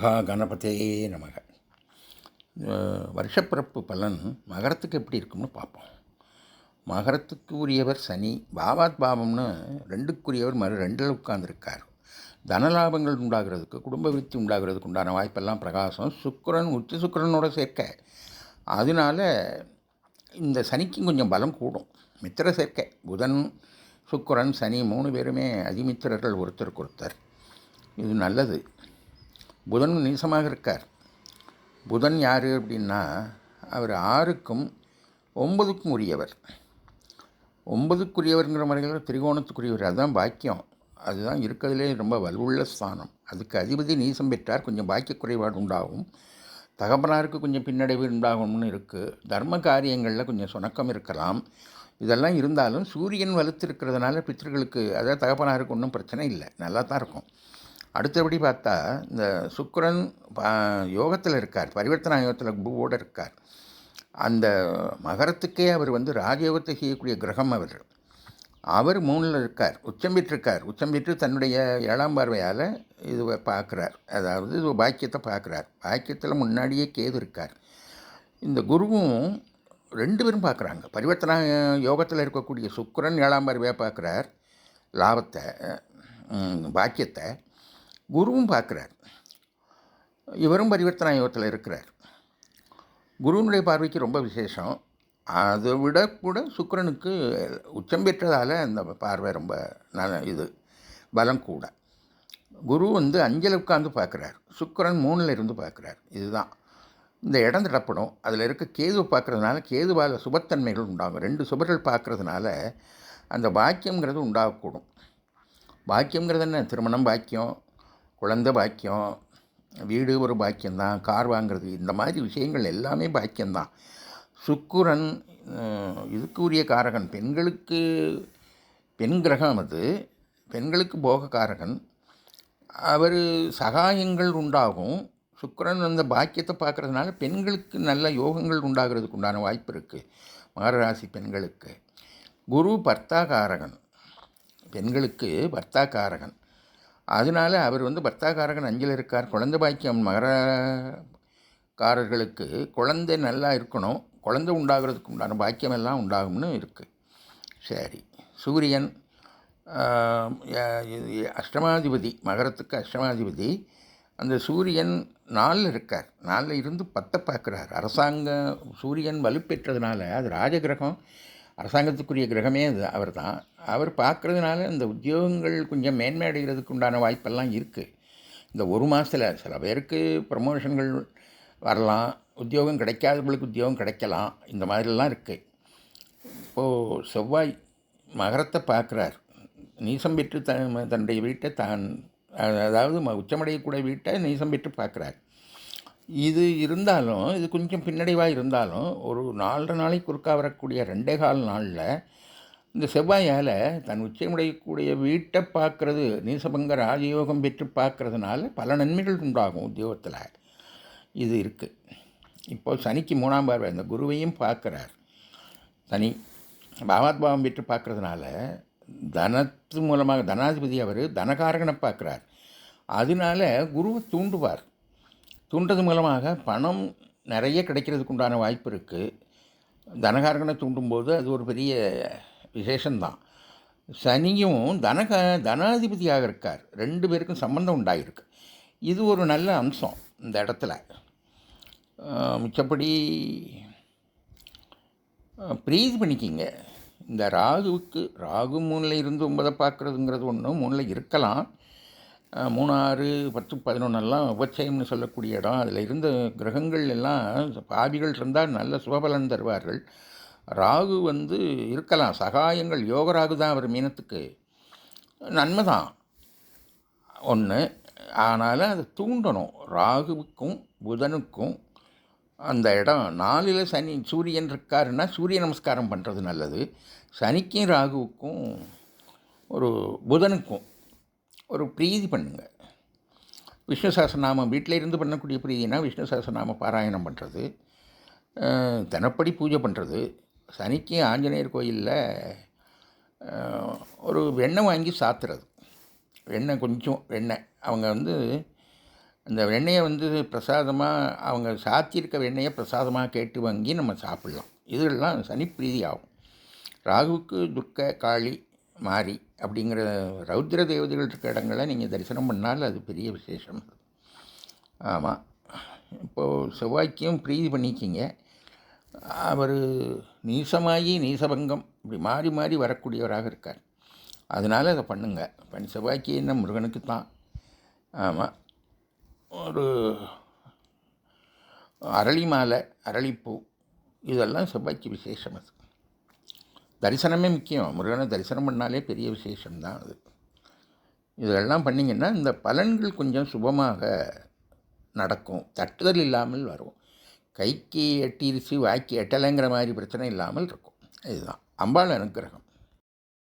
மகா கணபதியே நமக வருஷப்பிறப்பு பலன் மகரத்துக்கு எப்படி இருக்கும்னு பார்ப்போம். மகரத்துக்கு உரியவர் சனி பாவாத் பாவம்னு ரெண்டுக்குரியவர் மறு ரெண்டில் உட்கார்ந்துருக்கார். தனலாபங்கள் உண்டாகிறதுக்கு குடும்ப விருத்தி உண்டாகிறதுக்கு உண்டான வாய்ப்பெல்லாம் பிரகாசம். சுக்கரன் உச்சி சுக்கிரனோட சேர்க்க. அதனால இந்த சனிக்கும் கொஞ்சம் பலம் கூடும். மித்திர சேர்க்கை. புதன் சுக்கரன் சனி மூணு பேருமே அதிமித்திரர்கள் ஒருத்தருக்கு ஒருத்தர் இது நல்லது. புதன் நீசமாக இருக்கார். புதன் யார் அப்படின்னா அவர் ஆறுக்கும் ஒன்பதுக்கும் உரியவர். ஒன்பதுக்குரியவர்ங்கிற முறையில் திரிகோணத்துக்குரியவர். அதுதான் பாக்கியம். அதுதான் இருக்கிறதுலே ரொம்ப வலுவுள்ள ஸ்தானம். அதுக்கு அதிபதி நீசம் பெற்றார். கொஞ்சம் பாக்கிய குறைபாடு உண்டாகும். தகப்பனாருக்கு கொஞ்சம் பின்னடைவு உண்டாகும்னு இருக்குது தர்ம காரியங்களில் கொஞ்சம் சுணக்கம் இருக்கலாம். இதெல்லாம் இருந்தாலும் சூரியன் வலுத்து இருக்கிறதுனால பித்திருக்களுக்கு அதாவது தகப்பனாருக்கு ஒன்றும் பிரச்சனை இல்லை. நல்லா தான் இருக்கும். அடுத்தபடி பார்த்தா இந்த சுக்கரன் யோகத்தில் இருக்கார். பரிவர்த்தனா யோகத்தில் பூவோடு இருக்கார். அந்த மகரத்துக்கே அவர் வந்து ராஜயோகத்தை செய்யக்கூடிய கிரகம் அவர் அவர் மூணில் இருக்கார். உச்சம் பெற்றிருக்கார். உச்சம் பெற்று தன்னுடைய ஏழாம் பார்வையால் இது பார்க்குறார். அதாவது இது பாக்கியத்தை பார்க்குறார். பாக்கியத்தில் முன்னாடியே கேது இருக்கார். இந்த குருவும் ரெண்டு பேரும் பார்க்குறாங்க. பரிவர்த்தனா யோகத்தில் இருக்கக்கூடிய சுக்கரன் ஏழாம் பார்வையாக பார்க்குறார். லாபத்தை பாக்கியத்தை. குருவும் பார்க்குறார். இவரும் பரிவர்த்தனா யோகத்தில் இருக்கிறார். குருவினுடைய பார்வைக்கு ரொம்ப விசேஷம். அதை விட கூட சுக்கரனுக்கு உச்சம் பெற்றதால் அந்த பார்வை ரொம்ப நல்ல இது பலம் கூட. குரு வந்து அஞ்சல் உட்காந்து பார்க்குறார். சுக்கரன் மூணில் இருந்து பார்க்குறார். இதுதான். இந்த இடம் திடப்படும். அதில் இருக்க கேது பார்க்குறதுனால கேதுவால் சுபத்தன்மைகள் உண்டாகும். ரெண்டு சுபர்கள் பார்க்குறதுனால அந்த பாக்கியங்கிறது உண்டாகக்கூடும். பாக்கியங்கிறது என்ன? திருமணம் பாக்கியம் குழந்தை பாக்கியம் வீடு ஒரு பாக்கியம்தான் கார் வாங்குறது இந்த மாதிரி விஷயங்கள் எல்லாமே பாக்கியம்தான். சுக்குரன் இதுக்குரிய காரகன் பெண்களுக்கு பெண் கிரகம் அது பெண்களுக்கு போக காரகன். அவர் சகாயங்கள் உண்டாகும். சுக்கரன் அந்த பாக்கியத்தை பார்க்கறதுனால பெண்களுக்கு நல்ல யோகங்கள் உண்டாகிறதுக்கு உண்டான வாய்ப்பு இருக்குது மகராசி பெண்களுக்கு. குரு பர்த்தாகாரகன் பெண்களுக்கு பர்த்தாகாரகன் அதனால அவர் வந்து பர்த்தாகாரகன் அஞ்சில் இருக்கார். குழந்தை பாக்கியம் மகரக்காரர்களுக்கு குழந்தை நல்லா இருக்கணும். குழந்தை உண்டாகிறதுக்கு உண்டான பாக்கியம் எல்லாம் உண்டாகும்னு இருக்குது சரி. சூரியன் அஷ்டமாதிபதி மகரத்துக்கு அஷ்டமாதிபதி. அந்த சூரியன் நாலில் இருக்கார். நாலில் இருந்து பத்தை பார்க்குறார். அரசாங்க சூரியன் வலுப்பெற்றதுனால அது ராஜகிரகம். அரசாங்கத்துக்குரிய கிரகமே அது அவர் தான் அவர் பார்க்குறதுனால இந்த உத்தியோகங்கள் கொஞ்சம் மேன்மை அடைகிறதுக்கு உண்டான வாய்ப்பெல்லாம் இருக்குது இந்த ஒரு மாதத்தில் சில பேருக்கு ப்ரமோஷன்கள் வரலாம் உத்தியோகம் கிடைக்காதவங்களுக்கு உத்தியோகம் கிடைக்கலாம் இந்த மாதிரிலாம் இருக்குது இப்போது செவ்வாய் மகரத்தை பார்க்குறார். நீசம் பெற்று த தன்னுடைய வீட்டை தான் அதாவது ம- வீட்டை நீசம் பெற்று பார்க்குறார். இது இருந்தாலும் இது கொஞ்சம் பின்னடைவாக இருந்தாலும் ஒரு நாலரை நாளைக்கு குறுக்கா வரக்கூடிய ரெண்டே கால் நாளில் இந்த செவ்வாயால் தன் உச்சமடையக்கூடிய வீட்டை பார்க்குறது நீசபங்க ராஜயோகம் பெற்று பார்க்குறதுனால பல நன்மைகள் உண்டாகும் உத்தியோகத்தில். இது இருக்குது இப்போ சனிக்கு மூணாம் பார்வை அந்த குருவையும் பார்க்குறார். சனி பாவாத்பாவம் பெற்று பார்க்குறதுனால தனத்து மூலமாக தனாதிபதி அவர் தனகாரகனை பார்க்குறார். அதனால குருவை தூண்டுவார். தூண்டுறது மூலமாக பணம் நிறைய கிடைக்கிறதுக்கு உண்டான வாய்ப்பு இருக்குது தனகாரகனை தூண்டும்போது அது ஒரு பெரிய விசேஷம்தான். சனியும் தனக தனாதிபதியாக இருக்கார். ரெண்டு பேருக்கும் சம்பந்தம் உண்டாகிருக்கு இது ஒரு நல்ல அம்சம் இந்த இடத்துல. மிச்சப்படி அஹ், பிரீதி பண்ணிக்கிங்க. இந்த ராகுவுக்கு ராகு மூணில் இருந்து ஒன்பதை பார்க்குறதுங்கிறது ஒன்று மூணில் இருக்கலாம். மூணாறு பத்து பதினொன்னெல்லாம் உபச்சயம்னு சொல்லக்கூடிய இடம். அதில் இருந்த கிரகங்கள் எல்லாம் பாவிகள் இருந்தால் நல்ல சுபபலன் தருவார்கள். ராகு வந்து இருக்கலாம். சகாயங்கள் யோகராகு தான் அவர் மீனத்துக்கு. நன்மை தான். ஒன்று ஆனாலும் அதை தூண்டணும். ராகுவுக்கும் புதனுக்கும் அந்த இடம். நாலில் சனி சூரியன் இருக்காருன்னா சூரிய நமஸ்காரம் பண்ணுறது நல்லது. சனிக்கும் ராகுவுக்கும் ஒரு புதனுக்கும். ஒரு பிரீதி பண்ணுங்கள் விஷ்ணு சஹஸ்ரநாமம் வீட்டில் இருந்து பண்ணக்கூடிய பிரீதினா விஷ்ணு சஹஸ்ரநாம பாராயணம் பண்ணுறது தினப்படி பூஜை பண்ணுறது சனிக்கு ஆஞ்சநேயர் கோயிலில் ஒரு வெண்ணெய் வாங்கி சாத்துறது. வெண்ணெய் கொஞ்சம் வெண்ணெய். அவங்க வந்து அந்த வெண்ணெயை வந்து பிரசாதமாக அவங்க சாத்தியிருக்க வெண்ணெயை பிரசாதமாக கேட்டு வாங்கி நம்ம சாப்பிட்லாம். இதெல்லாம் சனிப்பிரீதி ஆகும். ராகுவுக்கு துர்க்க காளி மாறி அப்படிங்கிற ரௌத்ர தேவதைகள் இருக்க இடங்களை நீங்கள் தரிசனம் பண்ணால் அது பெரிய விசேஷம். ஆமாம் இப்போது செவ்வாய்க்கும் பிரீதி பண்ணிக்கிங்க. அவர் நீசமாகி நீசபங்கம் இப்படி மாறி மாறி வரக்கூடியவராக இருக்கார். அதனால் அதை பண்ணுங்க. பனி செவ்வாய்க்கு என்ன முருகனுக்கு தான். ஆமாம் ஒரு அரளி மாலை அரளிப்பூ இதெல்லாம் செவ்வாய்க்கு விசேஷம் அது. தரிசனமே முக்கியம். முருகனை தரிசனம் பண்ணாலே பெரிய விசேஷம்தான் அது. இதெல்லாம் பண்ணிங்கன்னா இந்த பலன்கள் கொஞ்சம் சுபமாக நடக்கும். தட்டுதல் இல்லாமல் வரும். கைக்கு எட்டிருச்சு வாய்க்கு எட்டலைங்கிற மாதிரி பிரச்சனை இல்லாமல் இருக்கும். இதுதான். அம்பாள் அனுக்கிரகம்.